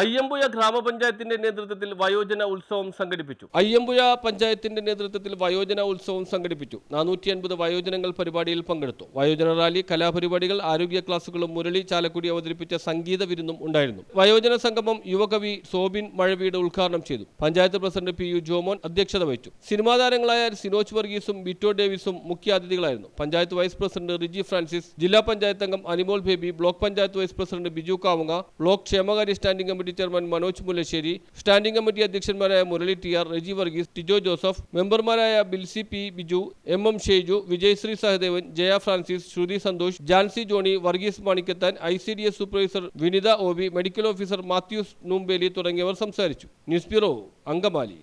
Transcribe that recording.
അയ്യമ്പുഴ ഗ്രാമപഞ്ചായത്തിന്റെ നേതൃത്വത്തിൽ വയോജന ഉത്സവം സംഘടിപ്പിച്ചു. അയ്യമ്പുഴ പഞ്ചായത്തിന്റെ നേതൃത്വത്തിൽ വയോജന ഉത്സവം സംഘടിപ്പിച്ചു. നാനൂറ്റി അൻപത് വയോജനങ്ങൾ പരിപാടിയിൽ പങ്കെടുത്തു. വയോജന റാലി കലാപരിപാടികൾ ആരോഗ്യ ക്ലാസുകളും മുരളി ചാലക്കുടി അവതരിപ്പിച്ച സംഗീത വിരുന്നും ഉണ്ടായിരുന്നു. വയോജന സംഗമം യുവകവി സോബിൻ മഴവീട് ഉദ്ഘാടനം ചെയ്തു. Panchayat president P U Jomon അധ്യക്ഷത വഹിച്ചു. സിനിമാ താരങ്ങളായ സിനോജ് വർഗീസും ബിറ്റോ ഡേവിസും മുഖ്യ അതിഥികളായിരുന്നു. പഞ്ചായത്ത് വൈസ് പ്രസിഡന്റ് റിജി ഫ്രാൻസിസ് ജില്ലാ പഞ്ചായത്ത് അംഗം Animol Baby block panchayat vice president Biju Kavunga block ക്ഷേമകാര്യ standing chairman Manoj Mullassery standing committee അധ്യക്ഷന്മാരായ Murali T R Reji Varghese Tijo Joseph മെമ്പർമാരായ Bilsy P Biju M M Sheiju Vijayasree Sahadevan Jaya Francis Shruthi Santhosh Jancy Johny Varghese Manikkathan I C D S supervisor Vinitha O medical officer Mathews നൂംബേലി തുടങ്ങിയവർ സംസാരിച്ചു. News bureau Angamaly.